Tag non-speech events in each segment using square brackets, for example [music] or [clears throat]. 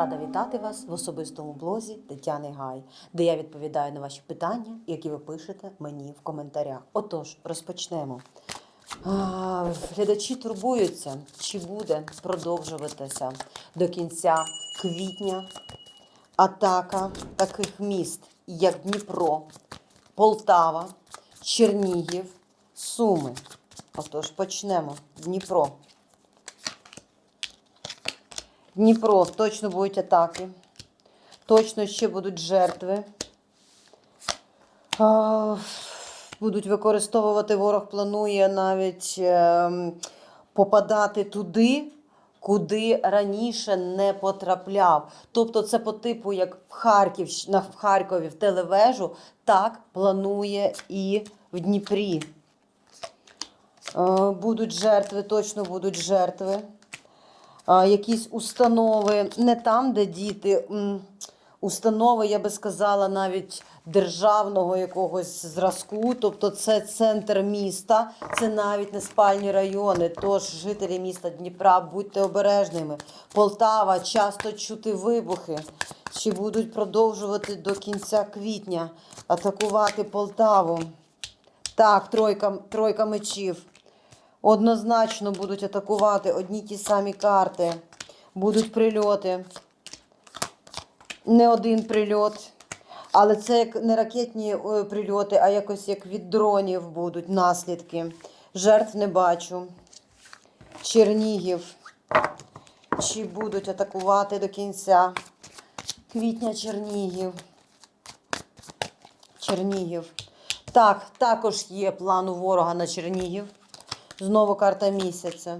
Рада вітати вас в особистому блозі Тетяни Гай, де я відповідаю на ваші питання, які ви пишете мені в коментарях. Отож, розпочнемо. Глядачі турбуються, чи буде продовжуватися до кінця квітня атака таких міст, як Дніпро, Полтава, Чернігів, Суми. Отож, почнемо. Дніпро. Дніпро точно будуть атаки. Точно ще будуть жертви. Будуть використовувати, ворог планує навіть ем, попадати туди, куди раніше не потрапляв. Тобто це по типу, як в Харків, в Харкові в телевежу, так планує і в Дніпрі. Е, Будуть жертви, точно будуть жертви якісь установи, не там, де діти, установи, я би сказала, навіть державного якогось зразку. Тобто це центр міста, це навіть не спальні райони. Тож жителі міста Дніпра, будьте обережними. Полтава, часто чути вибухи. Чи будуть продовжувати до кінця квітня атакувати Полтаву? Так, тройка, тройка мечів. Однозначно будуть атакувати одні ті самі карти. Будуть прильоти. Не один прильот. Але це як не ракетні е, прильоти, а якось як від дронів будуть наслідки. Жертв не бачу. Чернігів. Чи будуть атакувати до кінця? Квітня Чернігів. Чернігів. Так, також є план у ворога на Чернігів. Знову карта місяця.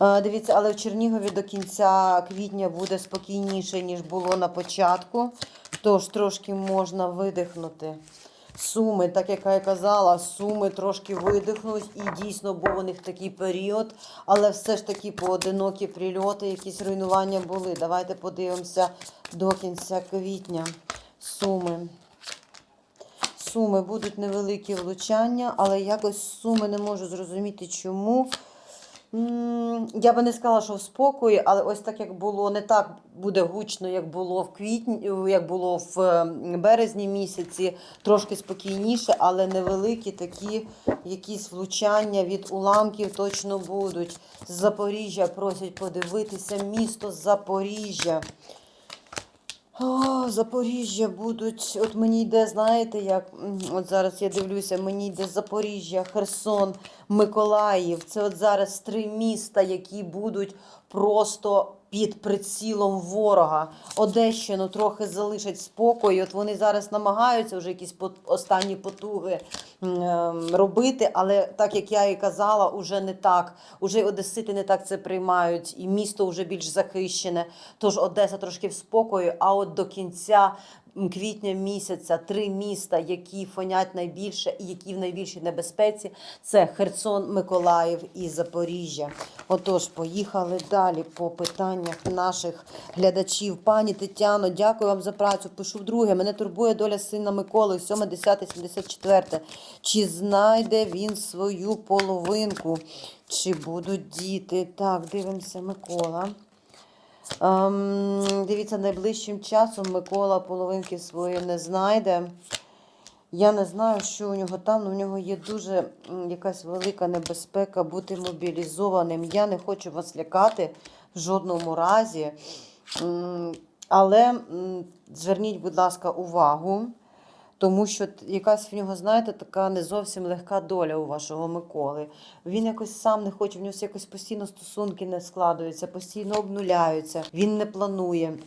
Дивіться, але в Чернігові до кінця квітня буде спокійніше, ніж було на початку. Тож трошки можна видихнути. Суми, так як я казала, суми трошки видихнуть, і дійсно був у них такий період, але все ж таки поодинокі прильоти, якісь руйнування були. Давайте подивимося до кінця квітня. Суми. Суми будуть невеликі влучання, але якось суми не можу зрозуміти, чому. Я би не сказала, що в спокої, але ось так як було, не так буде гучно, як було в квітні, як було в березні місяці, трошки спокійніше, але невеликі такі якісь влучання від уламків точно будуть. З Запоріжжя просять подивитися місто Запоріжжя. О, Запоріжжя будуть. От мені йде, знаєте, як от зараз я дивлюся, мені йде Запоріжжя, Херсон, Миколаїв. Це от зараз три міста, які будуть просто під прицілом ворога. Одещину трохи залишать спокою. От вони зараз намагаються вже якісь останні потуги робити, але так як я і казала, уже не так. Уже одесити не так це приймають, і місто вже більш захищене. Тож Одеса трошки в спокою. А от до кінця квітня місяця три міста, які фонять найбільше і які в найбільшій небезпеці, це Херсон, Миколаїв і Запоріжжя. Отож, поїхали далі по питаннях наших глядачів. Пані Тетяно, дякую вам за працю. Пишу вдруге. Мене турбує доля сина Миколи, 7, 10, 74. Чи знайде він свою половинку? Чи будуть діти? Так, дивимося, Микола. Ем, дивіться, найближчим часом Микола половинки свої не знайде. Я не знаю, що у нього там, але у нього є дуже якась велика небезпека бути мобілізованим. Я не хочу вас лякати в жодному разі. Але зверніть, будь ласка, увагу, тому що якась в нього, знаєте, така не зовсім легка доля у вашого Миколи. Він якось сам не хоче, в нього якось постійно стосунки не складуються, постійно обнуляються, він не планує.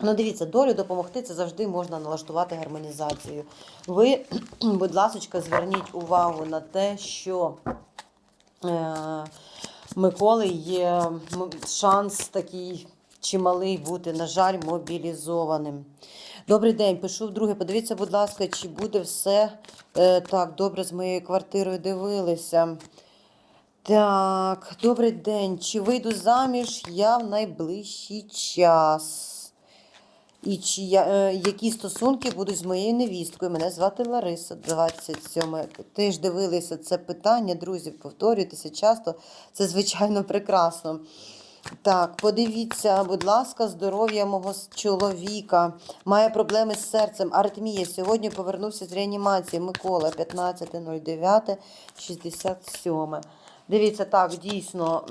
Ну, дивіться, долю допомогти це завжди можна налаштувати гармонізацію. Ви, [clears throat] будь ласка, зверніть увагу на те, що е, Миколи є шанс такий чималий бути, на жаль, мобілізованим. Добрий день, пишу вдруге. Подивіться, будь ласка, чи буде все е, так добре з моєю квартирою дивилися. Так, добрий день. Чи вийду заміж я в найближчий час? І чи я, е, які стосунки будуть з моєю невісткою? Мене звати Лариса, 27. Теж дивилися це питання, друзі, повторюйтеся часто. Це, звичайно, прекрасно. Так, подивіться, будь ласка, здоров'я мого чоловіка. Має проблеми з серцем. Аритмія. Сьогодні повернувся з реанімації. Микола, 15.09.67. Дивіться, так, дійсно,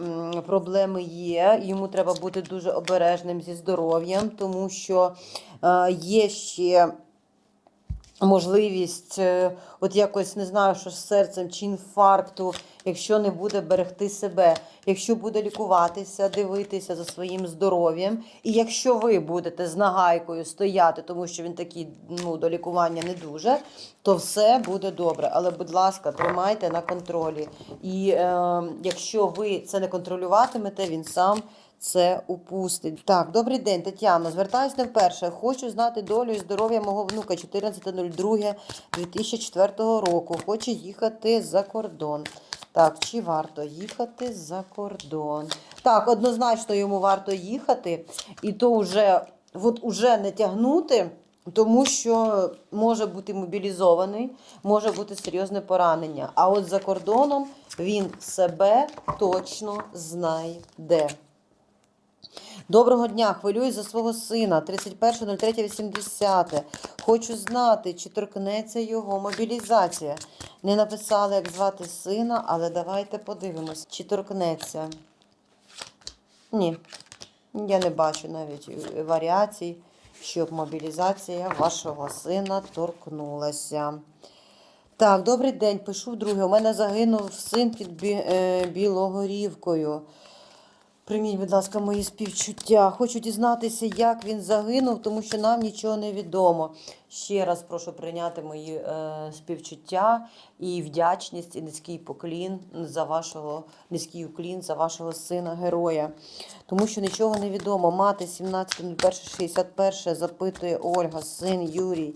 проблеми є. Йому треба бути дуже обережним зі здоров'ям, тому що е, є ще можливість, е, от якось не знаю, що з серцем чи інфаркту, якщо не буде берегти себе, якщо буде лікуватися, дивитися за своїм здоров'ям, і якщо ви будете з нагайкою стояти, тому що він такий ну, до лікування не дуже, то все буде добре. Але, будь ласка, тримайте на контролі. І е, якщо ви це не контролюватимете, він сам це упустить. Так, добрий день, Тетяно. Звертаюсь не вперше. Хочу знати долю і здоров'я мого внука 14.02.2004 року. Хоче їхати за кордон. Так, чи варто їхати за кордон? Так, однозначно йому варто їхати, і то вже, от уже не тягнути. Тому що може бути мобілізований, може бути серйозне поранення. А от за кордоном він себе точно знайде. Доброго дня, хвилююсь за свого сина 31.03.80. Хочу знати, чи торкнеться його мобілізація. Не написали, як звати сина, але давайте подивимось, чи торкнеться. Ні, я не бачу навіть е, варіацій, щоб мобілізація вашого сина торкнулася. Так, добрий день, пишу вдруге. У мене загинув син під е, Білогорівкою. Прийміть, будь ласка, мої співчуття. Хочу дізнатися, як він загинув, тому що нам нічого не відомо. Ще раз прошу прийняти мої е, співчуття і вдячність, і низький поклін за вашого низький уклін за вашого сина героя. Тому що нічого не відомо. Мати 17.01.61 запитує Ольга, син Юрій.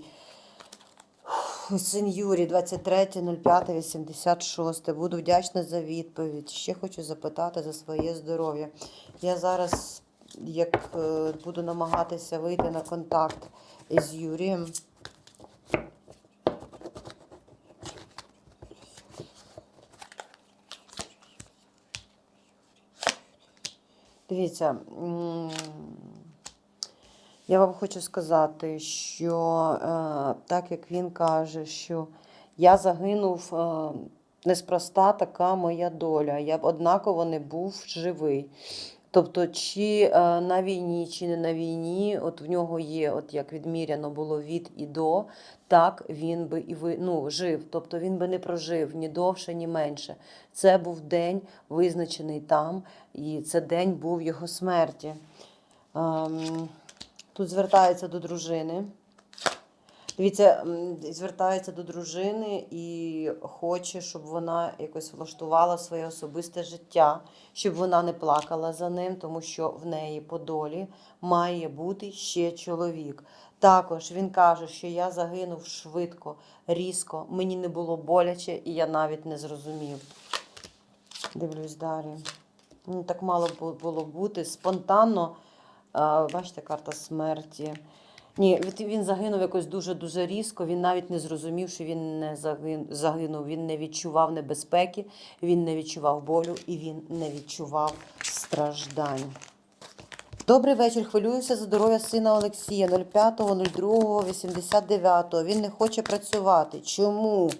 Син Юрій, 23.05.86. Буду вдячна за відповідь. Ще хочу запитати за своє здоров'я. Я зараз, як е, буду намагатися вийти на контакт із Юрієм. Дивіться, я вам хочу сказати, що е, так як він каже, що я загинув е, неспроста така моя доля, я б однаково не був живий. Тобто, чи е, на війні, чи не на війні, от в нього є, от як відміряно було від і до, так він би і ви, ну, жив. Тобто він би не прожив ні довше, ні менше. Це був день визначений там, і це день був його смерті. Ем, Тут звертається до дружини. Дивіться, звертається до дружини і хоче, щоб вона якось влаштувала своє особисте життя, щоб вона не плакала за ним, тому що в неї по долі має бути ще чоловік. Також він каже, що я загинув швидко, різко, мені не було боляче, і я навіть не зрозумів. Дивлюсь далі. Ну, так мало було бути. Спонтанно, бачите, карта смерті. Ні, він загинув якось дуже-дуже різко. Він навіть не зрозумів, що він не загинув. Він не відчував небезпеки, він не відчував болю і він не відчував страждань. Добрий вечір. Хвилююся за здоров'я сина Олексія 05.02.89. Він не хоче працювати. Чому?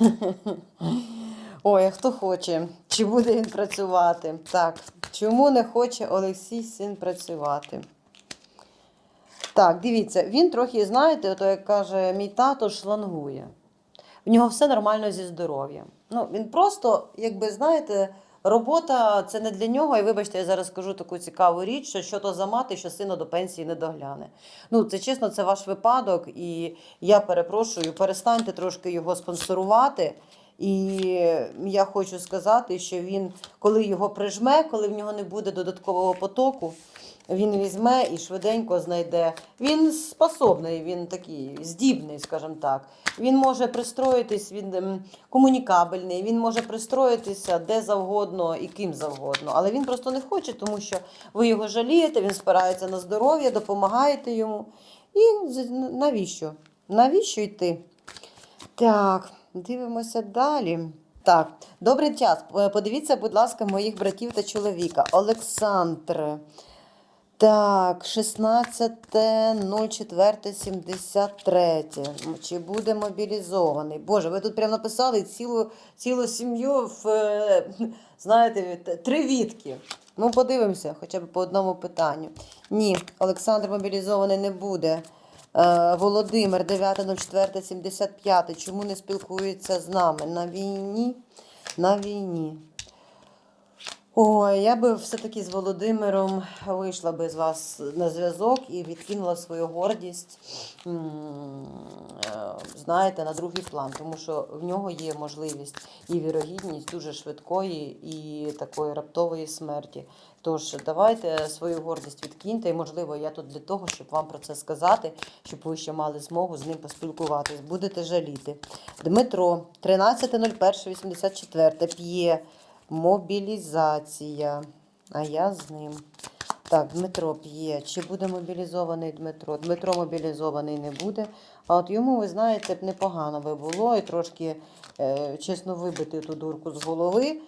[laughs] Ой, а хто хоче? Чи буде він працювати? Так, чому не хоче Олексій син працювати? Так, дивіться, він трохи, знаєте, ото як каже мій тато, шлангує. В нього все нормально зі здоров'ям. Ну, він просто, якби, знаєте, робота це не для нього. І вибачте, я зараз скажу таку цікаву річ, що що то за мати, що сина до пенсії не догляне. Ну, це чесно, це ваш випадок, і я перепрошую, перестаньте трошки його спонсорувати. І я хочу сказати, що він, коли його прижме, коли в нього не буде додаткового потоку, він візьме і швиденько знайде. Він способний, він такий здібний, скажімо так. Він може пристроїтись, він ем, комунікабельний, він може пристроїтися де завгодно і ким завгодно. Але він просто не хоче, тому що ви його жалієте, він спирається на здоров'я, допомагаєте йому. І навіщо? Навіщо йти? Так, дивимося далі. Так, добрий час. Е, Подивіться, будь ласка, моїх братів та чоловіка. Олександр. Так, 16.04.73. Чи буде мобілізований? Боже, ви тут прямо написали цілу, цілу сім'ю в, е, знаєте, три відки. Ну, подивимося, хоча б по одному питанню. Ні, Олександр мобілізований не буде. Е, Володимир 9.04.75. Чому не спілкується з нами? На війні? На війні. Ой, я би все-таки з Володимиром вийшла би з вас на зв'язок і відкинула свою гордість, е, знаєте, на другий план, тому що в нього є можливість і вірогідність дуже швидкої і такої раптової смерті. Тож давайте свою гордість відкиньте, і можливо, я тут для того, щоб вам про це сказати, щоб ви ще мали змогу з ним поспілкуватись. Будете жаліти. Дмитро, 13.01.84, п'є. Мобілізація. А я з ним. Так, Дмитро п'є. Чи буде мобілізований Дмитро? Дмитро мобілізований не буде. А от йому, ви знаєте, б непогано би було і трошки, е, чесно, вибити ту дурку з голови,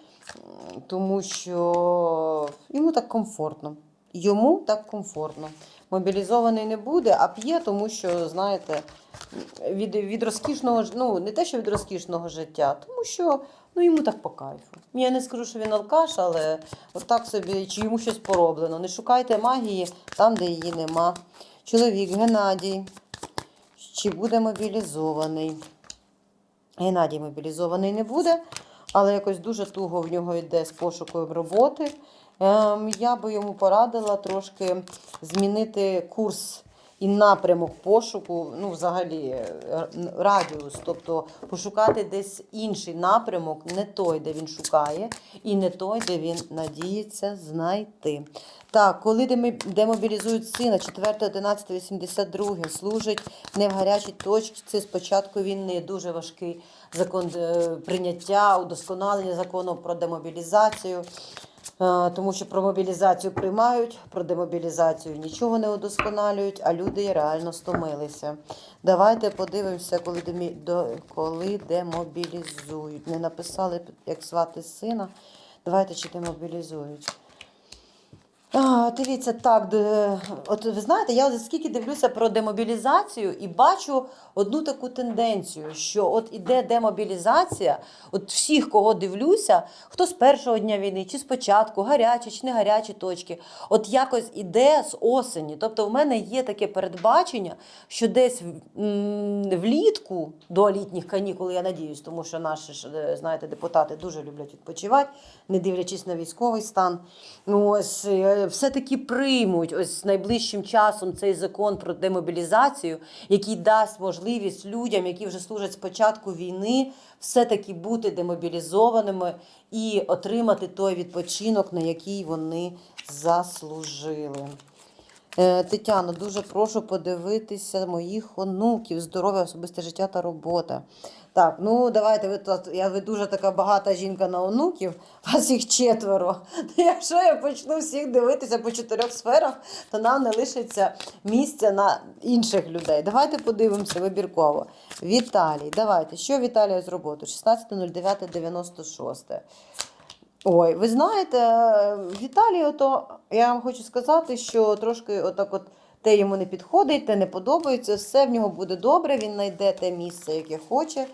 тому що йому так комфортно. Йому так комфортно. Мобілізований не буде, а п'є, тому що, знаєте, від, від розкішного ну не те, що від розкішного життя, тому що ну йому так по кайфу. Я не скажу, що він алкаш, але отак собі, чи йому щось пороблено. Не шукайте магії там, де її нема. Чоловік Геннадій. Чи буде мобілізований? Геннадій мобілізований не буде, але якось дуже туго в нього йде з пошуком роботи. Ем, я би йому порадила трошки змінити курс і напрямок пошуку, ну, взагалі, е, радіус, тобто пошукати десь інший напрямок, не той, де він шукає, і не той, де він надіється знайти. Так, коли демобілізують сина 4.11.82 служить не в гарячій точці з початку війни. Дуже важкий закон е, прийняття, удосконалення закону про демобілізацію. Е, Тому що про мобілізацію приймають, про демобілізацію нічого не удосконалюють, а люди реально стомилися. Давайте подивимося, коли, демі... коли демобілізують. Не написали, як звати сина. Давайте чи демобілізують. Дивіться, так, от ви знаєте, я скільки дивлюся про демобілізацію і бачу одну таку тенденцію, що от іде демобілізація, от всіх, кого дивлюся, хто з першого дня війни, чи з початку, гарячі, чи не гарячі точки, от якось іде з осені. Тобто в мене є таке передбачення, що десь влітку до літніх канікул, я надіюсь, тому що наші е, знаєте, депутати дуже люблять відпочивати, не дивлячись на військовий стан. Ось е, все-таки приймуть ось найближчим часом цей закон про демобілізацію, який дасть можливість людям, які вже служать з початку війни, все-таки бути демобілізованими і отримати той відпочинок, на який вони заслужили. Е, Тетяно, дуже прошу подивитися моїх онуків, здоров'я, особисте життя та робота. Так, ну давайте ви тут. Я ви дуже така багата жінка на онуків, вас їх четверо. То якщо я почну всіх дивитися по чотирьох сферах, то нам не лишиться місця на інших людей. Давайте подивимося вибірково. Віталій, давайте. Що Віталія з роботи? 16.09.96. Ой, ви знаєте, Віталій, ото я вам хочу сказати, що трошки отак от те йому не підходить, те не подобається, все в нього буде добре, він знайде те місце, яке хоче,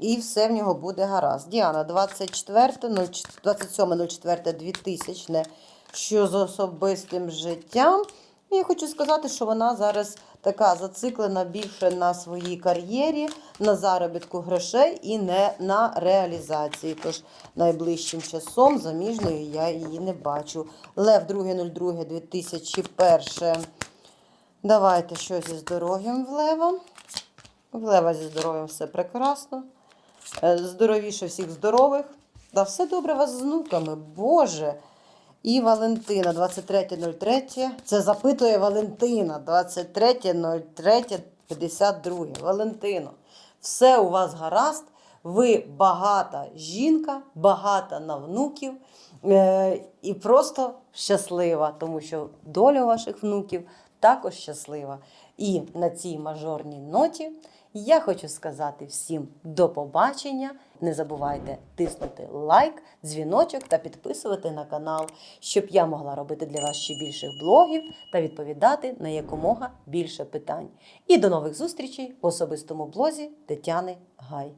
і все в нього буде гаразд. Діана, 27.04.2000, що з особистим життям. Я хочу сказати, що вона зараз така зациклена більше на своїй кар'єрі, на заробітку грошей і не на реалізації. Тож найближчим часом заміжною я її не бачу. Лев 2.02.2001. Давайте що зі здоров'ям в Лева. В Лева зі здоров'ям все прекрасно. Е, Здоровіше всіх здорових. Та все добре вас з внуками. Боже. І Валентина, 23.03. Це запитує Валентина, 23.03.52. Валентино, все у вас гаразд. Ви багата жінка, багата на внуків е, і просто щаслива, тому що доля ваших внуків також щаслива. І на цій мажорній ноті я хочу сказати всім до побачення. Не забувайте тиснути лайк, дзвіночок та підписувати на канал, щоб я могла робити для вас ще більше блогів та відповідати на якомога більше питань. І до нових зустрічей в особистому блозі Тетяни Гай.